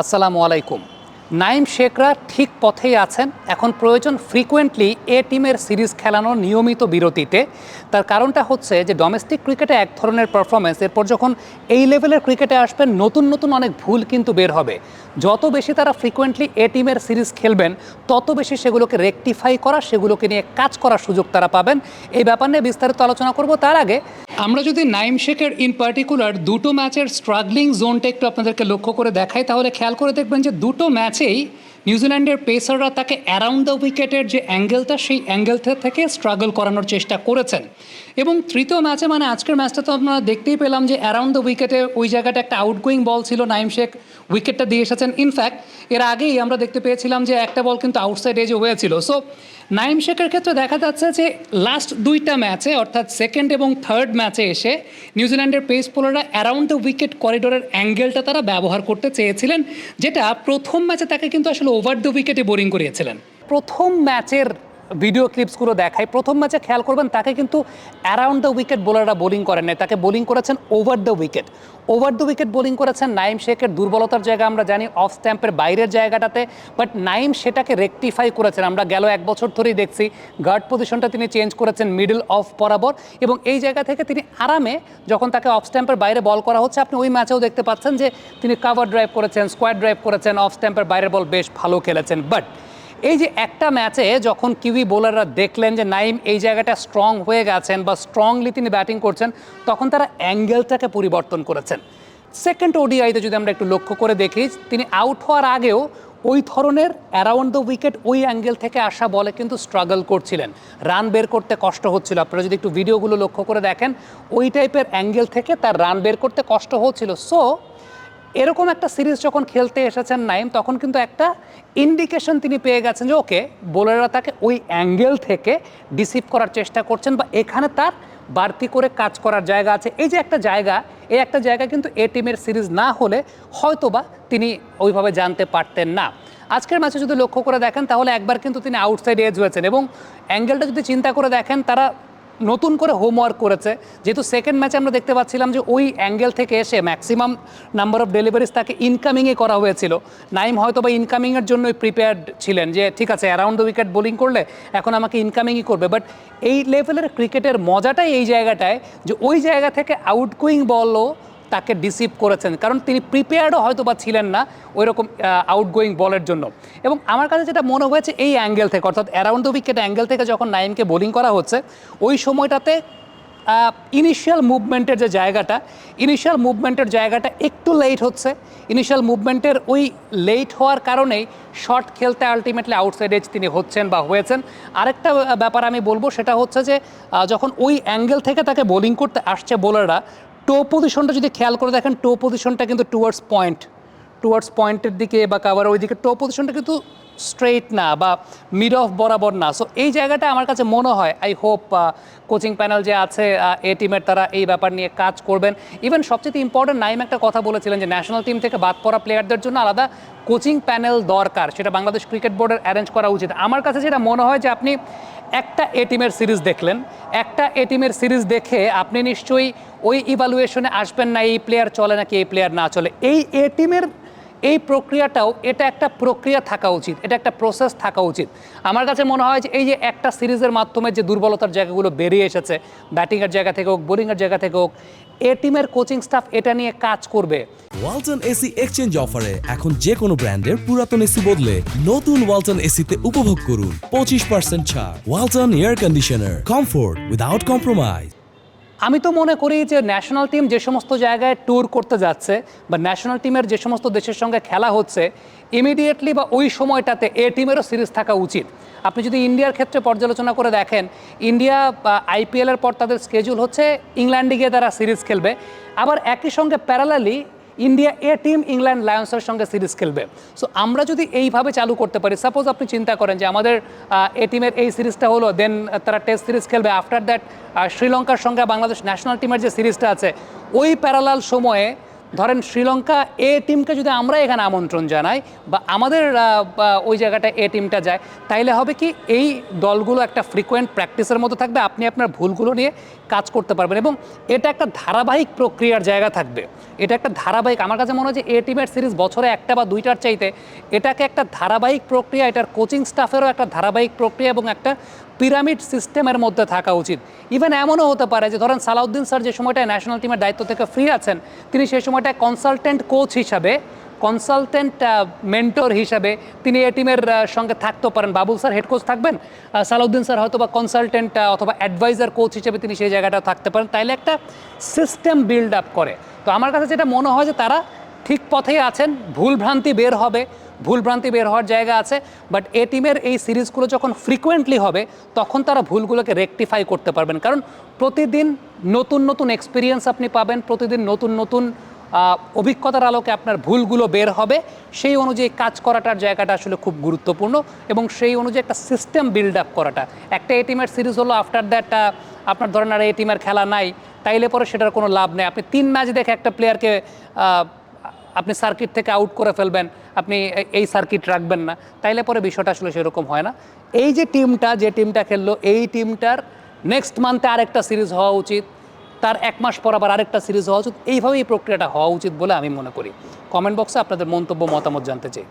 আসসালামু আলাইকুম। নাইম শেখরা ঠিক পথেই আছেন, এখন প্রয়োজন ফ্রিকোয়েন্টলি এ টিমের সিরিজ খেলানোর নিয়মিত বিরতিতে। তার কারণটা হচ্ছে যে ডোমেস্টিক ক্রিকেটে এক ধরনের পারফরমেন্স এরপর যখন এই লেভেলের ক্রিকেটে আসবেন, নতুন নতুন অনেক ভুল কিন্তু বের হবে। যত বেশি তারা ফ্রিকোয়েন্টলি এ টিমের সিরিজ খেলবেন, তত বেশি সেগুলোকে রেকটিফাই করা, সেগুলোকে নিয়ে কাজ করার সুযোগ তারা পাবেন। এই ব্যাপার নিয়ে বিস্তারিত আলোচনা করব তার আগে। আমরা যদি নাইম শেখের ইন পার্টিকুলার দুটো ম্যাচের স্ট্রাগলিং জোনটা একটু আপনাদেরকে লক্ষ্য করে দেখাই, তাহলে খেয়াল করে দেখবেন যে দুটো ম্যাচেই নিউজিল্যান্ডের পেসাররা তাকে অ্যারাউন্ড দ্য উইকেটের যে অ্যাঙ্গেলটা, সেই অ্যাঙ্গেলটা থেকে স্ট্রাগল করানোর চেষ্টা করেছেন। এবং তৃতীয় ম্যাচে মানে আজকের ম্যাচটা তো আপনারা দেখতেই পেলাম যে অ্যারাউন্ড দ্য উইকেটে ওই জায়গাটা একটা আউটগোয়িং বল ছিল, নাইম শেখ উইকেটটা দিয়ে এসেছেন। ইনফ্যাক্ট এর আগেই আমরা দেখতে পেয়েছিলাম যে একটা বল কিন্তু আউটসাইড এজে হয়েছিল। সো নাইম শেখের ক্ষেত্রে দেখা যাচ্ছে যে লাস্ট দুইটা ম্যাচে, অর্থাৎ সেকেন্ড এবং থার্ড ম্যাচে এসে নিউজিল্যান্ডের পেস বোলাররা অ্যারাউন্ড দ্য উইকেট করিডোরের অ্যাঙ্গেলটা তারা ব্যবহার করতে চেয়েছিলেন, যেটা প্রথম ম্যাচে তাকে কিন্তু আসলে ওভার দ্য উইকেটে বোলিং করিয়েছিলেন। প্রথম ম্যাচের ভিডিও ক্লিপসগুলো দেখায়। প্রথম ম্যাচে খেয়াল করবেন, তাকে কিন্তু অ্যারাউন্ড দ্য উইকেট বোলাররা বোলিং করেন নাই। তাকে বোলিং করেছেন over the wicket over the wicket bowling করেছেন নাইম শেখের দুর্বলতার জায়গা আমরা জানি অফ স্ট্যাম্পের বাইরের জায়গাটাতে। বাট নাইম সেটাকে রেকটিফাই করেছেন। আমরা গেল এক বছর ধরেই দেখছি গার্ড পজিশনটা তিনি চেঞ্জ করেছেন মিডল অফ বরাবর। এবং এই জায়গা থেকে তিনি আরামে যখন তাকে অফ স্ট্যাম্পের বাইরে বল করা হচ্ছে, আপনি ওই ম্যাচেও দেখতে পাচ্ছেন যে তিনি কাভার ড্রাইভ করেছেন স্কোয়াড ড্রাইভ করেছেন অফ স্ট্যাম্পের বাইরের বল বেশ ভালো খেলেছেন। বাট এই যে একটা ম্যাচে যখন কিউই বোলাররা দেখলেন যে নাইম এই জায়গাটা স্ট্রং হয়ে গেছেন বা স্ট্রংলি তিনি ব্যাটিং করছেন, তখন তারা অ্যাঙ্গেলটাকে পরিবর্তন করেছেন। সেকেন্ড ওডিআইতে যদি আমরা একটু লক্ষ্য করে দেখি, তিনি আউট হওয়ার আগেও ওই ধরনের অ্যারাউন্ড দ্য উইকেট ওই অ্যাঙ্গেল থেকে আসা বলে কিন্তু স্ট্রাগল করছিলেন। রান বের করতে কষ্ট হচ্ছিল। আপনারা যদি একটু ভিডিওগুলো লক্ষ্য করে দেখেন, ওই টাইপের অ্যাঙ্গেল থেকে তার রান বের করতে কষ্ট হচ্ছিল। সো এরকম একটা সিরিজ যখন খেলতে এসেছেন নাইম, তখন কিন্তু একটা ইন্ডিকেশন তিনি পেয়ে গেছেন যে, ওকে, বোলাররা তাকে ওই অ্যাঙ্গেল থেকে ডিসিভ করার চেষ্টা করছেন বা এখানে তার বাড়তি করে কাজ করার জায়গা আছে। এই যে একটা জায়গা, এই একটা জায়গা কিন্তু এ টিমের সিরিজ না হলে হয়তোবা তিনি ওইভাবে জানতে পারতেন না। আজকের ম্যাচে যদি লক্ষ্য করে দেখেন, তাহলে একবার কিন্তু তিনি আউটসাইড এজ হয়েছেন এবং অ্যাঙ্গেলটা যদি চিন্তা করে দেখেন, তারা নতুন করে হোমওয়ার্ক করেছে। যেহেতু সেকেন্ড ম্যাচে আমরা দেখতে পাচ্ছিলাম যে ওই অ্যাঙ্গেল থেকে এসে ম্যাক্সিমাম নাম্বার অফ ডেলিভারিজ তাকে ইনকামিংয়ে করা হয়েছিল। নাইম হয়তো বা ইনকামিংয়ের জন্যই প্রিপেয়ার্ড ছিলেন যে, ঠিক আছে অ্যারাউন্ড দ্য উইকেট বোলিং করলে এখন আমাকে ইনকামিংই করবে। বাট এই লেভেলের ক্রিকেটের মজাটাই এই জায়গাটায় যে ওই জায়গা থেকে আউটগোয়িং বলও তাকে ডিসিভ করেছেন। কারণ তিনি প্রিপেয়ার্ডও হয়তো বা ছিলেন না ওই রকম আউটগোয়িং বলের জন্য। এবং আমার কাছে যেটা মনে হয়েছে, এই অ্যাঙ্গেল থেকে, অর্থাৎ অ্যারাউন্ড দ্য উইকেট অ্যাঙ্গেল থেকে যখন নাইমকে বোলিং করা হচ্ছে, ওই সময়টাতে ইনিশিয়াল মুভমেন্টের যে জায়গাটা ইনিশিয়াল মুভমেন্টের জায়গাটা একটু লেট হচ্ছে। ইনিশিয়াল মুভমেন্টের ওই লেট হওয়ার কারণেই শর্ট খেলতে আলটিমেটলি আউটসাইড এজ তিনি হচ্ছেন বা হয়েছেন। আরেকটা ব্যাপার আমি বলব, সেটা হচ্ছে যে যখন ওই অ্যাঙ্গেল থেকে তাকে বোলিং করতে আসছে বোলাররা টো পজিশনটা যদি খেয়াল করে দেখেন টো পজিশনটা কিন্তু টুয়ার্ডস পয়েন্ট টুয়ার্ডস পয়েন্টের দিকে বা কাভার ওই দিকে টো পজিশনটা কিন্তু স্ট্রেইট না বা মিড অফ বরাবর না। সো এই জায়গাটা আমার কাছে মনে হয় আই হোপ কোচিং প্যানেল যে আছে এ টিমের তারা এই ব্যাপার নিয়ে কাজ করবেন। ইভেন সবচেয়ে ইম্পর্টেন্ট নাইম একটা কথা বলেছিলেন যে ন্যাশনাল টিম থেকে বাদ পড়া প্লেয়ারদের জন্য আলাদা কোচিং প্যানেল দরকার, সেটা বাংলাদেশ ক্রিকেট বোর্ডের অ্যারেঞ্জ করা উচিত। আমার কাছে যেটা মনে হয় যে, আপনি একটা এ টিমের সিরিজ দেখলেন, একটা এ টিমের সিরিজ দেখে আপনি নিশ্চয়ই ওই ইভালুয়েশনে আসবেন না, এই প্লেয়ার চলে নাকি এই প্লেয়ার না চলে। এই এ টিমের এই প্রক্রিয়াটাও, এটা একটা প্রক্রিয়া থাকা উচিত, এটা একটা প্রসেস থাকা উচিত। আমার কাছে মনে হয় যে এই যে একটা সিরিজের মাধ্যমে যে দুর্বলতার জায়গাগুলো বেরিয়ে এসেছে, ব্যাটিংয়ের জায়গা থেকে হোক, বোলিংয়ের জায়গা থেকে হোক, এ টিমের কোচিং স্টাফ এটা নিয়ে কাজ করবে। ওয়ালটন এসি এক্সচেঞ্জ অফারে এখন যে কোনো ব্র্যান্ডের পুরাতন এসি বদলে নতুন ওয়ালটন এসিতে উপভোগ করুন। পঁচিশ পার্সেন্ট ছাড়। Walton air conditioner comfort without compromise আমি তো মনে করি যে ন্যাশনাল টিম যে সমস্ত জায়গায় ট্যুর করতে যাচ্ছে বা ন্যাশনাল টিমের যে সমস্ত দেশের সঙ্গে খেলা হচ্ছে ইমিডিয়েটলি বা ওই সময়টাতে এ টিমেরও সিরিজ থাকা উচিত। আপনি যদি ইন্ডিয়ার ক্ষেত্রে পর্যালোচনা করে দেখেন, ইন্ডিয়া বা আইপিএলের পর তাদের স্কেজুল হচ্ছে ইংল্যান্ডে গিয়ে তারা সিরিজ খেলবে। আবার একই সঙ্গে parallelly India A team England লায়ন্সের সঙ্গে সিরিজ খেলবে। সো আমরা যদি এইভাবে চালু করতে পারি সাপোজ আপনি চিন্তা করেন যে আমাদের এ টিমের এই সিরিজটা হলো দেন তারা টেস্ট সিরিজ খেলবে। আফটার দ্যাট শ্রীলঙ্কার সঙ্গে বাংলাদেশ ন্যাশনাল টিমের যে সিরিজটা আছে, ওই প্যারালাল সময়ে ধরেন শ্রীলঙ্কা এ টিমকে যদি আমরা এখানে আমন্ত্রণ জানাই বা আমাদের ওই জায়গাটা এ টিমটা যায়, তাইলে হবে কি এই দলগুলো একটা ফ্রিকোয়েন্ট প্র্যাকটিসের মতো থাকবে, আপনি আপনার ভুলগুলো নিয়ে কাজ করতে পারবেন এবং এটা একটা ধারাবাহিক প্রক্রিয়ার জায়গা থাকবে। এটা একটা ধারাবাহিক, আমার কাছে মনে হয় যে এ টিমের সিরিজ বছরে একটা বা দুইটার চাইতে এটাকে একটা ধারাবাহিক প্রক্রিয়া, এটার কোচিং স্টাফেরও একটা ধারাবাহিক প্রক্রিয়া এবং একটা পিরামিড সিস্টেমের মধ্যে থাকা উচিত। ইভেন এমনও হতে পারে যে, ধরেন সালাউদ্দিন স্যার যে সময়টায় ন্যাশনাল টিমের দায়িত্ব থেকে ফ্রি আছেন, তিনি সেই সময়টায় কনসালটেন্ট কোচ হিসাবে কনসালটেন্ট মেন্টর হিসাবে তিনি এ টিমের সঙ্গে থাকতেও পারেন। বাবুল স্যার হেড কোচ থাকবেন সালাউদ্দিন স্যার হয়তো বা কনসালটেন্ট অথবা অ্যাডভাইজার কোচ হিসেবে তিনি সেই জায়গাটা থাকতে পারেন। তাইলে একটা সিস্টেম বিল্ড আপ করে। তো আমার কাছে যেটা মনে হয় যে, তারা ঠিক পথেই আছেন ভুলভ্রান্তি বের হবে। ভুলভ্রান্তি বের হওয়ার জায়গা আছে বাট এ টিমের এই সিরিজগুলো যখন ফ্রিকোয়েন্টলি হবে, তখন তারা ভুলগুলোকে রেকটিফাই করতে পারবেন। কারণ প্রতিদিন নতুন নতুন এক্সপিরিয়েন্স আপনি পাবেন, প্রতিদিন নতুন নতুন অভিজ্ঞতার আলোকে আপনার ভুলগুলো বের হবে। সেই অনুযায়ী কাজ করাটার জায়গাটা আসলে খুব গুরুত্বপূর্ণ এবং সেই অনুযায়ী একটা সিস্টেম বিল্ড আপ করাটা। একটা এ টিমের সিরিজ হলো আফটার দ্যাট আপনার ধরেন আর এ টিমের খেলা নাই, তাইলে পরে সেটার কোনো লাভ নেই। আপনি তিন ম্যাচ দেখে একটা প্লেয়ারকে আপনি সার্কিট থেকে আউট করে ফেলবেন, আপনি এই সার্কিট রাখবেন না। তাইলে পরে বিষয়টা আসলে সেরকম হয় না। এই যে টিমটা যে টিমটা খেললো, এই টিমটার নেক্সট মান্থে আরেকটা সিরিজ হওয়া উচিত। তার এক মাস পর আবার আরেকটা সিরিজ হওয়া উচিত। এইভাবেই এই প্রক্রিয়াটা হওয়া উচিত বলে আমি মনে করি। কমেন্ট বক্সে আপনাদের মন্তব্য, মতামত জানতে চাই।